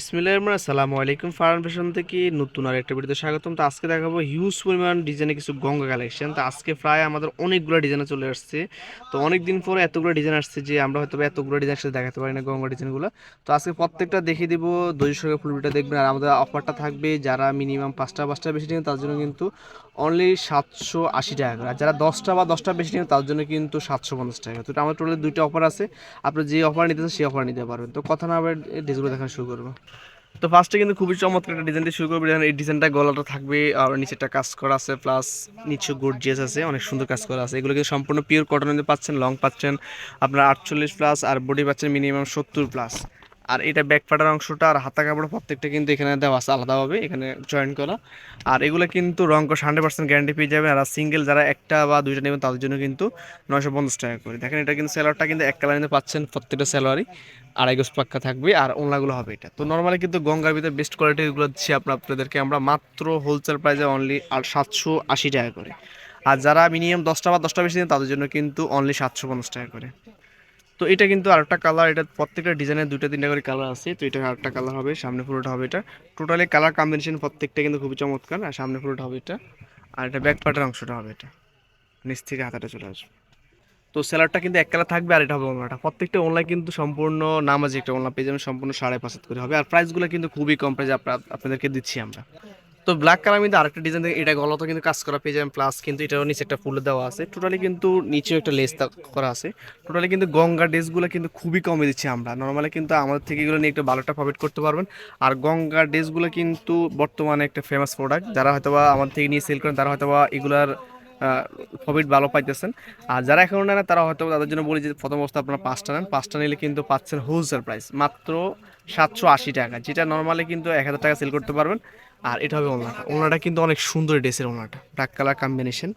ইসমিল্লাহ রহমান আসসালামু আলাইকুম। ফারান ফ্যাশন থেকে নতুন আর একটা ভিডিওতে স্বাগতম। তো আজকে দেখাবো হিউজ পরিমাণ ডিজাইনে কিছু গঙ্গা কালেকশন তো আজকে প্রায় আমাদের অনেকগুলো ডিজাইনে চলে আসছে। তো অনেক দিন পরে এতগুলো ডিজাইন আসছে যে আমরা হয়তো এতগুলো ডিজাইন সাথে দেখাতে পারি না গঙ্গা ডিজাইনগুলো তো আজকে প্রত্যেকটা দেখিয়ে দিব দুইশো টাকা ফুল ভিডিও দেখবেন। আর আমাদের অফারটা থাকবে যারা মিনিমাম পাঁচটা পাঁচটা বেশি নেবেন, তার জন্য কিন্তু অনলি সাতশো আশি টাকা করে। আর যারা দশটা বা দশটা বেশি নেবেন, তার জন্য কিন্তু সাতশো পঞ্চাশ টাকা। তো আমাদের টোটালি দুইটা অফার আছে। আপনি যে অফার নিতে সেই অফার নিতে পারবেন। তো কথা না আবার ডিজাইনগুলো দেখানো শুরু করব। তো ফার্স্টে কিন্তু খুবই চমৎকার একটা ডিজাইন দিয়ে শুরু করব। এই ডিজাইনটা গলাটা থাকবে, আর নিচেটা কাজ করা আছে প্লাস নিচে গোর্জিয়াস আছে, অনেক সুন্দর কাজ করা আছে। এগুলো কিন্তু সম্পূর্ণ পিওর কটনের পাচ্ছেন লং পাচ্ছেন, আপনার আটচল্লিশ প্লাস আর বডি পাচ্ছেন মিনিমাম সত্তর প্লাস আর এটা ব্যাক পাটার অংশটা আর হাতা কাপড় প্রত্যেকটা কিন্তু এখানে দেওয়া আছে আলাদাভাবে, এখানে জয়েন করা। আর এগুলো কিন্তু রং কষ হান্ড্রেড পার্সেন্ট গ্যারান্টি পেয়ে যাবেন। আর সিঙ্গেল যারা একটা বা দুইটা নেবেন, তাদের জন্য কিন্তু নয়শো পঞ্চাশ টাকা করে। দেখেন, এটা কিন্তু স্যালোয়ারটা কিন্তু এক কালারিতে পাচ্ছেন প্রত্যেকটা স্যালোয়ারই আড়াই গোস পাক্কা থাকবে আর ওনাগুলো হবে এটা। তো নর্মালি কিন্তু গঙ্গার ভিতরে বেস্ট কোয়ালিটিগুলো দিচ্ছি আপনার আপনাদেরকে। আমরা মাত্র হোলসেল প্রাইসে অনলি আর সাতশো আশি টাকা করে। আর যারা মিনিমাম দশটা বা দশটা বেশি নেন, তাদের জন্য কিন্তু অনলি সাতশো পঞ্চাশ টাকা করে। তো এটা কিন্তু আরেকটা কালার এটা প্রত্যেকটা ডিজাইনের দুটো তিনটা করে কালার আছে, তো এটা আরেকটা কালার হবে, সামনে পুরোটা হবে এটা। টোটালি কালার কম্বিনেশন প্রত্যেকটা কিন্তু খুবই চমৎকার, আর সামনে পুরোটা হবে এটা। আর এটা ব্যাক পার্টের অংশটা হবে এটা। নিচ থেকে হাতাটা চলে আসবে। তো সেলারটা কিন্তু এক কালার থাকবে আর এটা হবে ওনাটা প্রত্যেকটা অনলাইন কিন্তু সম্পূর্ণ নামাজি একটা অনলাইন পেয়ে যাবেন সম্পূর্ণ সাড়ে পাঁচ করে হবে। আর প্রাইসগুলো কিন্তু খুবই কম প্রাইস আপনাদেরকে দিচ্ছি আমরা। তো ব্ল্যাক কালার মধ্যে আরেকটা ডিজাইন এটা গলাতে কিন্তু কাজ করা পেয়ে যাবেন প্লাস কিন্তু এটাও নিচে একটা ফুল দেওয়া আছে। টোটালি কিন্তু নিচেও একটা লেস করা আছে। টোটালি কিন্তু গঙ্গা ড্রেসগুলো কিন্তু খুবই কমে দিচ্ছি আমরা। নর্মালি কিন্তু আমাদের থেকে এগুলো নিয়ে একটা ভালোটা প্রফিট করতে পারবেন। আর গঙ্গা ড্রেসগুলো কিন্তু বর্তমানে একটা ফেমাস প্রোডাক্ট যারা হয়তোবা আমাদের থেকে নিয়ে সেল করেন, তারা হয়তো বা এগুলার প্রফিট ভালো পাইতেছেন। আর যারা এখন নেন, তারা হয়তো তাদের জন্য বলি যে প্রথম অবস্থা আপনারা পাঁচটা নেন। পাঁচটা নিলে কিন্তু পাচ্ছেন হোলসেল প্রাইস মাত্র সাতশো আশি টাকা, যেটা নর্মালি কিন্তু এক হাজার টাকা সেল করতে পারবেন। আর এটা হবে ওনাটা ওনাটা কিন্তু অনেক সুন্দর ড্রেসের ওনাটা ব্ল্যাক কালার কম্বিনেশন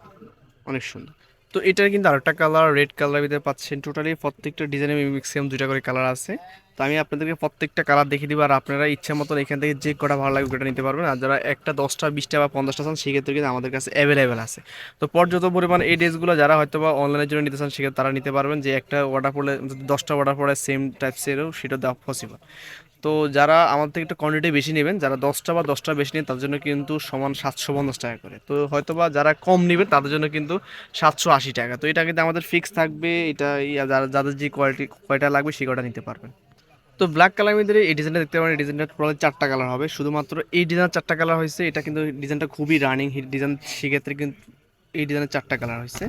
অনেক সুন্দর। তো এটার কিন্তু আরেকটা কালার রেড কালার ভিতরে পাচ্ছেন টোটালি প্রত্যেকটা ডিজাইনের ম্যাক্সিমাম দুইটা করে কালার আছে। তো আমি আপনাদেরকে প্রত্যেকটা কালার দেখিয়ে দিব আর আপনারা ইচ্ছা মতন এখান থেকে যে কটা ভালো লাগবে ওটা নিতে পারবেন। আর যারা একটা দশটা, বিশটা বা পঞ্চাশটা চান, সেক্ষেত্রে কিন্তু আমাদের কাছে অ্যাভেলেবেল আছে। তো পর্যাপ্ত পরিমাণ এই ড্রেসগুলো যারা হয়তো বা অনলাইনের জন্য নিতে চান, সেক্ষেত্রে তারা নিতে পারবেন যে একটা অর্ডার পড়লে দশটা অর্ডার পড়ে সেম টাইপসেরও সেটা দেওয়া পসিবল তো যারা আমাদের থেকে একটু কোয়ান্টিটি বেশি নেবেন, যারা দশটা বা দশটা বেশি নেন তাদের জন্য কিন্তু সমান সাতশো পঞ্চাশ টাকা করে। তো হয়তো বা যারা কম নেবেন তাদের জন্য কিন্তু সাতশো আশি টাকা। তো এটা কিন্তু আমাদের ফিক্স থাকবে, এটা যারা, যাদের যে কোয়ালিটি কয়টা লাগবে, সেই কয়টা নিতে পারবেন। তো ব্ল্যাক কালার মধ্যে এই ডিজাইনটা দেখতে পারেন, এই ডিজাইনটা টোটাল চারটা কালার হবে। শুধুমাত্র এই ডিজাইনের চারটা কালার হয়েছে, এটা কিন্তু ডিজাইনটা খুবই রানিং হিট ডিজাইন সেক্ষেত্রে কিন্তু এই ডিজাইনের চারটা কালার হয়েছে।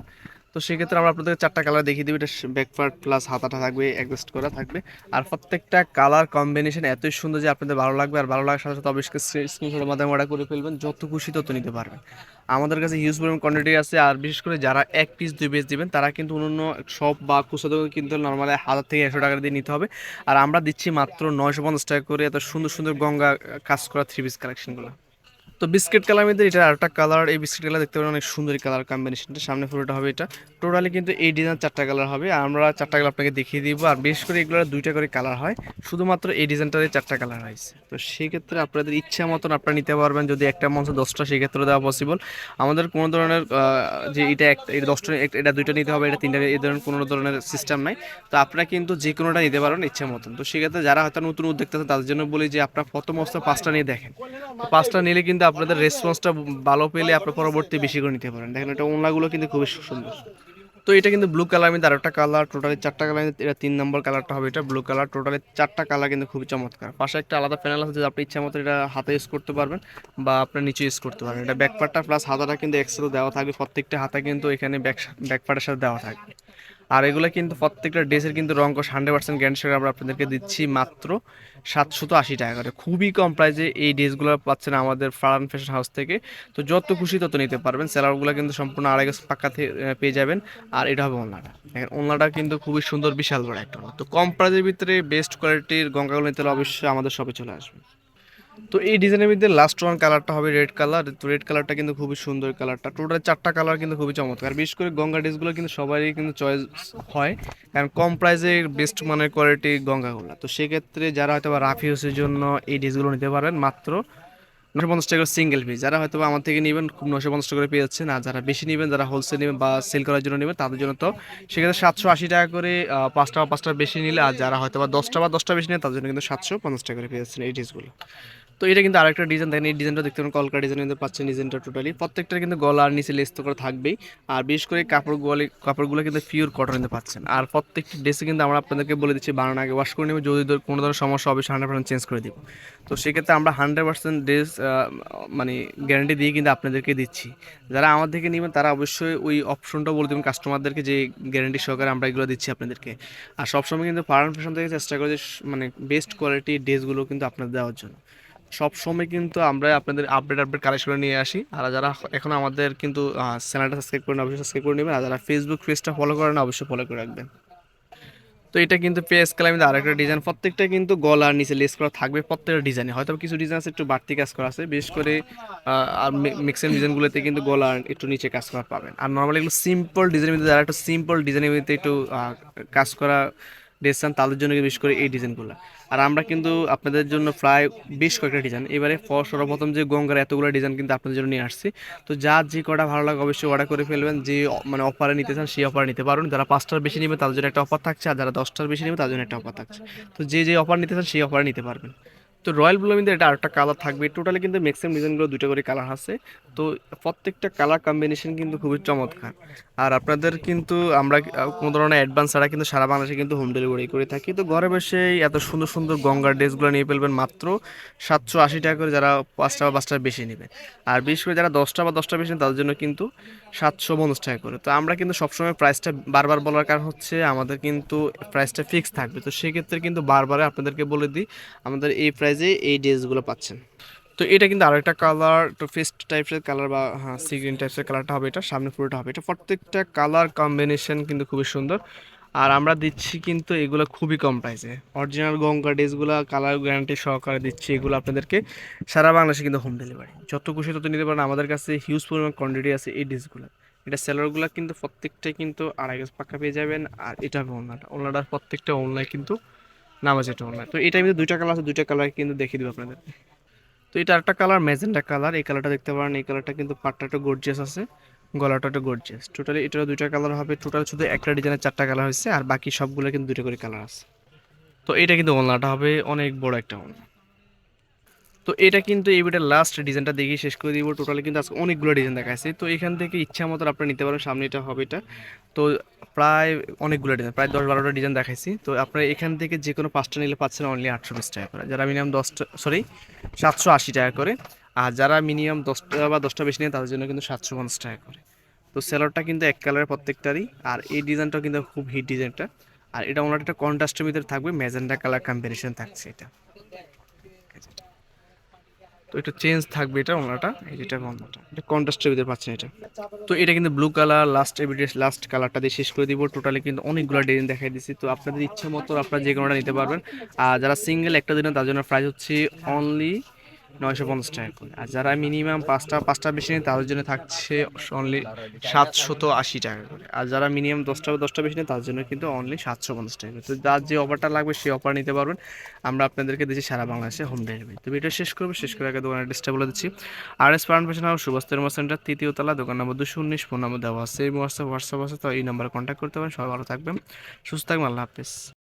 তো সেক্ষেত্রে আমরা আপনাদের চারটা কালার দেখিয়ে দেবো। এটা ব্যাকপার্ট প্লাস হাতাটা থাকবে অ্যাডজাস্ট করা থাকবে। আর প্রত্যেকটা কালার কম্বিনেশন এতই সুন্দর যে আপনাদের ভালো লাগবে। আর ভালো লাগার সাথে সাথে অবশ্যই স্ক্রিনশটের মাধ্যমে অর্ডার করে ফেলবেন, যত খুশি তত নিতে পারবেন। আমাদের কাছে হিউজ পরিমাণ কোয়ান্টিটি আছে। আর বিশেষ করে যারা এক পিস দুই পিস দিবেন, তারা কিন্তু অন্য শপ বা খুচরা কিন্তু নর্মালি হাজার থেকে একশো টাকা দিয়ে নিতে হবে। আর আমরা দিচ্ছি মাত্র নয়শো পঞ্চাশ টাকা করে এত সুন্দর সুন্দর গঙ্গা কাজ করা থ্রি পিস কালেকশনগুলো তো বিস্কিট কালার মধ্যে এটা আরেকটা কালার, এই বিস্কিট কালার দেখতে পারেন, অনেক সুন্দর কালার কম্বিনেশনটা সামনে পুরোটা হবে এটা। টোটালি কিন্তু এই ডিজাইন চারটা কালার হবে। আর আমরা চারটা কালার আপনাকে দেখিয়ে দিব। আর বেশ করে এগুলোর দুইটা করে কালার হয়। শুধুমাত্র এই ডিজাইনটারে চারটা কালার হয়েছে তো সেক্ষেত্রে আপনাদের ইচ্ছা মতন আপনারা নিতে পারবেন। যদি একটা মঞ্চ দশটা, সেক্ষেত্রে দেওয়া পসিবল আমাদের কোনো ধরনের যে এটা একটা এটা দশটা এটা দুইটা নিতে হবে, এটা তিনটা, এই ধরনের কোনো ধরনের সিস্টেম নাই। তো আপনারা কিন্তু যে কোনোটা নিতে পারবেন ইচ্ছা মতন। তো সেক্ষেত্রে যারা হয়তো নতুন উদ্যোক্তা তাদের জন্য বলি যে আপনারা প্রথম অবস্থা পাঁচটা নিয়ে দেখেন। পাঁচটা নিলে কিন্তু আপনাদের রেসপন্সটা ভালো পেলে আপনার পরবর্তী বেশি করে নিতে পারেন। দেখেন এটা ওনাগুলো কিন্তু খুবই সুন্দর। তো এটা কিন্তু ব্লু কালার মধ্যে আরেকটা কালার টোটালি চারটা কালার এটা তিন নম্বর কালারটা হবে এটা ব্লু কালার টোটালি চারটা কালার কিন্তু খুবই চমৎকার। পাশে একটা আলাদা প্যানেল আছে যে আপনি ইচ্ছা মতো এটা হাতে ইউজ করতে পারবেন বা আপনার নিচে ইউজ করতে পারবেন। এটা ব্যাকপার্টটা প্লাস হাতাটা কিন্তু এক্সেল দেওয়া থাকবে, প্রত্যেকটা হাতা কিন্তু এখানে ব্যাক ব্যাকপার্টের সাথে দেওয়া থাকবে। আর এগুলো কিন্তু প্রত্যেকটা ড্রেসের কিন্তু রঙ হান্ড্রেড পার্সেন্ট গ্যারান্টি আমরা আপনাদেরকে দিচ্ছি মাত্র সাতশত আশি টাকা করে। খুবই কম প্রাইসে এই ড্রেসগুলো পাচ্ছেন আমাদের ফারান ফ্যাশন হাউস থেকে। তো যত খুশি তত নিতে পারবেন। স্যালারগুলো কিন্তু সম্পূর্ণ আড়াই গজ পাক্কা পেয়ে যাবেন। আর এটা হবে ওনাটা দেখেন ওনাটা কিন্তু খুবই সুন্দর, বিশাল বড় একটা। তো কম প্রাইসের ভিতরে বেস্ট কোয়ালিটির গঙ্গাগুলো নিতে অবশ্যই আমাদের শপে চলে আসবে তো এই ডিজাইনের মধ্যে লাস্ট ওয়ান কালারটা হবে রেড কালার তো রেড কালারটা কিন্তু খুবই সুন্দর কালারটা টোটাল চারটা কালার কিন্তু খুবই চমৎকার। বিশেষ করে গঙ্গা ড্রেসগুলো কিন্তু সবারই কিন্তু চয়েস হয়, কারণ কম প্রাইসে বেস্ট মানের কোয়ালিটি গঙ্গাগুলো। তো সেক্ষেত্রে যারা হয়তো বা রাফ ইউজের জন্য এই ড্রেসগুলো নিতে পারবেন, মাত্র নশো পঞ্চাশ টাকা সিঙ্গেল পিস যারা হয়তো আমার থেকে নেবেন, খুব নশো পঞ্চাশ টাকা করে পেয়ে যাচ্ছেন। আর যারা বেশি নেবেন, যারা হোলসেল নেবেন বা সেল করার জন্য নেবেন, তাদের জন্য তো সেক্ষেত্রে সাতশো আশি টাকা করে পাঁচটা বা পাঁচটা বেশি নিলে, আর যারা হয়তো বা দশটা বা দশটা বেশি নেয়, তাদের জন্য কিন্তু সাতশো পঞ্চাশ টাকা করে পেয়ে যাচ্ছেন এই ড্রেসগুলো তো এটা কিন্তু আরেকটা ডিজাইন দেখেন এই ডিজাইনটা দেখতে পারেন কলকা ডিজাইন কিন্তু পাচ্ছেন ডিজাইনটা টোটালি প্রত্যেকটা কিন্তু গলা আর নিচে লেস তো করে থাকবেই। আর বিশেষ করে কাপড়গুলো কাপড়গুলো কিন্তু পিওর কটন কিন্তু পাচ্ছেন। আর প্রত্যেকটি ড্রেসে কিন্তু আমরা আপনাদেরকে বলে দিচ্ছি বানানো আগে ওয়াশ করে নেবে যদি কোনো ধরনের সমস্যা হবে হান্ড্রেড পার্সেন্ট চেঞ্জ করে দিব। তো সেক্ষেত্রে আমরা হান্ড্রেড পার্সেন্ট ড্রেস মানে গ্যারান্টি দিয়ে কিন্তু আপনাদেরকে দিচ্ছি। যারা আমার থেকে নেবেন, তারা অবশ্যই ওই অপশনটা বলে দেবেন কাস্টমারদেরকে যে গ্যারান্টি সহকারে আমরা এগুলো দিচ্ছি আপনাদেরকে। আর সবসময় কিন্তু ফার্ম ফ্যাশন থেকে চেষ্টা করে যে মানে বেস্ট কোয়ালিটি ড্রেসগুলো কিন্তু আপনাদের দেওয়ার জন্য। সব সময় কিন্তু আমরা আপনাদের আপডেট আপডেট কালেকশন নিয়ে আসি। আর যারা এখন আমাদের কিন্তু চ্যানেলটা সাবস্ক্রাইব করেন, অবশ্যই সাবস্ক্রাইব করে নেবেন। আর যারা ফেসবুক পেজটা ফলো করেন, অবশ্যই ফলো করে রাখবেন। তো এটা কিন্তু পেস কালামিতে আরেকটা ডিজাইন প্রত্যেকটা কিন্তু গলার নিচে লেস করা থাকবে প্রত্যেকটা ডিজাইনে হয়তো কিছু ডিজাইন আছে, একটু বাড়তি কাজ করা আছে। বিশেষ করে আর মিক্সেন ডিজাইনগুলোতে কিন্তু গলার একটু নিচে কাজ করা পাবেন। আর নর্মালি এগুলো সিম্পল ডিজাইনের মধ্যে, যারা একটু সিম্পল ডিজাইনের মধ্যে একটু কাজ করা ড্রেস চান তাদের জন্য বিশেষ করে এই ডিজাইনগুলো আর আমরা কিন্তু আপনাদের জন্য প্রায় বেশ কয়েকটা ডিজাইন এবারে সর্বপ্রথম যে গঙ্গার এতগুলো ডিজাইন কিন্তু আপনাদের জন্য নিয়ে আসছি। তো যা যে কটা ভালো লাগে অবশ্যই অর্ডার করে ফেলবেন। যে মানে অফারে নিতে চান সেই অফারে নিতে পারুন। যারা পাঁচটার বেশি নেবে তাদের জন্য একটা অফার থাকছে, আর যারা দশটার বেশি নেবে তাদের জন্য একটা অফার থাকছে। তো যে যে অফার নিতে চান সেই অফারে নিতে পারবেন। তো রয়্যাল ব্লু কিন্তু এটা আরেকটা কালার থাকবে। টোটালি কিন্তু ম্যাক্সিমাম ডিজাইনগুলো দুটো করে কালার আছে। তো প্রত্যেকটা কালার কম্বিনেশন কিন্তু খুবই চমৎকার। আর আপনাদের কিন্তু আমরা কোনো ধরনের অ্যাডভান্স ছাড়া কিন্তু সারা বাংলাদেশে কিন্তু হোম ডেলিভারি করে থাকি। তো ঘরে বসে এত সুন্দর সুন্দর গঙ্গার ড্রেসগুলো নিয়ে ফেলবেন মাত্র সাতশো আশি টাকা করে যারা পাঁচটা বা পাঁচটা বেশি নেবে। আর বিশেষ করে যারা দশটা বা দশটা বেশি তাদের জন্য কিন্তু সাতশো পঞ্চাশ টাকা করে। তো আমরা কিন্তু সবসময় প্রাইসটা বারবার বলার কারণ হচ্ছে আমাদের কিন্তু প্রাইসটা ফিক্স থাকবে। তো সেক্ষেত্রে কিন্তু বারবার আপনাদেরকে বলে দিই, আমাদের এই প্রাইসে এই ড্রেসগুলো পাচ্ছেন। তো এটা কিন্তু আরেকটা কালার তো ফেস্ট টাইপের কালার বা হ্যাঁ সি গ্রিন টাইপের কালারটা হবে এটা, সামনে পুরোটা হবে এটা। প্রত্যেকটা কালার কম্বিনেশন কিন্তু খুবই সুন্দর। আর আমরা দিচ্ছি কিন্তু এগুলো খুবই কম প্রাইসে অরিজিনাল গঙ্গা ড্রেসগুলো কালার গ্যারান্টি সহকারে দিচ্ছি, এগুলো আপনাদেরকে সারা বাংলাদেশে কিন্তু হোম ডেলিভারি যত খুশি তত নিতে পারেন, আমাদের কাছে হিউজ পরিমাণ কোয়ান্টিটি আছে এই ড্রেসগুলো। এটা সেলারগুলো কিন্তু প্রত্যেকটাই কিন্তু আড়াই গাছ পাক্কা পেয়ে যাবেন, আর এটা হবে ওনাটা। ওনাটার প্রত্যেকটা অনলাইন কিন্তু নাম আছে এটা অনলাইন তো এটার মধ্যে দুইটা কালার আছে, দুইটা কালার কিন্তু দেখিয়ে দেবো আপনাদের। তো এটা একটা কালার ম্যাজেন্টা কালার এই কালারটা দেখতে পারেন, এই কালারটা কিন্তু পাটটা একটু গর্জিয়াস আছে, গলাটা একটু গর্জিয়াস টোটালি এটা দুইটা কালার হবে টোটাল শুধু একটা ডিজাইনের চারটা কালার হয়েছে, আর বাকি সবগুলো কিন্তু দুটো করে কালার আছে। তো এটা কিন্তু ওলনাটা হবে, অনেক বড় একটা ওলনা। তো এটা কিন্তু এই ভিডিওর লাস্ট ডিজাইনটা দেখে শেষ করে দিব। টোটালি কিন্তু আজকে অনেকগুলো ডিজাইন দেখাচ্ছে তো এখান থেকে ইচ্ছা মতো আপনারা নিতে পারেন, সামনে এটা হবে এটা। তো প্রায় অনেকগুলো ডিজাইন প্রায় দশ বারোটা ডিজাইন দেখাইছি। তো আপনারা এখান থেকে যে কোনো পাঁচটা নিলে পাচ্ছেন অনলি আটশো বিশ টাকা করে। যারা মিনিমাম দশটা সরি সাতশো আশি টাকা করে। আর যারা মিনিমাম দশটা বা দশটা বেশি নেয়, তাদের জন্য কিন্তু সাতশো পঞ্চাশ টাকা করে। তো সেলারটা কিন্তু এক কালারের প্রত্যেকটারই। আর এই ডিজাইনটাও কিন্তু খুব হিট ডিজাইনটা আর এটা ওনার একটা কন্ট্রাস্টের ভিতরে থাকবে ম্যাজেন্ডা কালার কম্বিনেশন থাকছে এটা। তো একটু চেঞ্জ থাকবে এটা ওনাটা যেটা ওনাটা। এটা কন্ট্রাস্টের ভিতরে পাচ্ছেন এটা। তো এটা কিন্তু blue colour last evidence last কালারটা দিয়ে শেষ করে দিব। টোটালি কিন্তু অনেকগুলো ডিজাইন দেখাই দিচ্ছি তো আপনাদের ইচ্ছে মতো আপনারা যে কোনোটা নিতে পারবেন। আর যারা সিঙ্গেল একটা দিনে তার জন্য প্রাইস হচ্ছে অনলি নয়শো পঞ্চাশ টাকা করে। আর যারা মিনিমাম পাঁচটা পাঁচটা বেশি নেয়, তাদের জন্য থাকছে অনলি সাতশত আশি টাকা করে। আর যারা মিনিমাম দশটা বা দশটা বেশি নেয়, তাদের জন্য কিন্তু অনলি সাতশো পঞ্চাশ টাকা করে। তো যার যে অফারটা লাগবে, সেই অফার নিতে পারবেন। আমরা আপনাদেরকে দিচ্ছি সারা বাংলাদেশে হোম ডেলিভারি তো ভিডিও শেষ করব, শেষ করে আগে দোকানের অ্যাড্রেসটা বলে দিচ্ছি। আর এস পার্ন ফ্যাশন হাউস সুভাষ তেরমা সেন্টার তৃতীয় তলা, দোকান নম্বর দুশো উনিশ, ফোন নম্বর দেওয়া আছে। এই হোয়াটসঅ্যাপ হোয়াটসঅ্যাপ আছে, তো এই নাম্বারে কন্ট্যাক্ট করতে পারেন। সবাই ভালো থাকবেন, সুস্থ থাকবেন, আল্লাহ হাফিজ।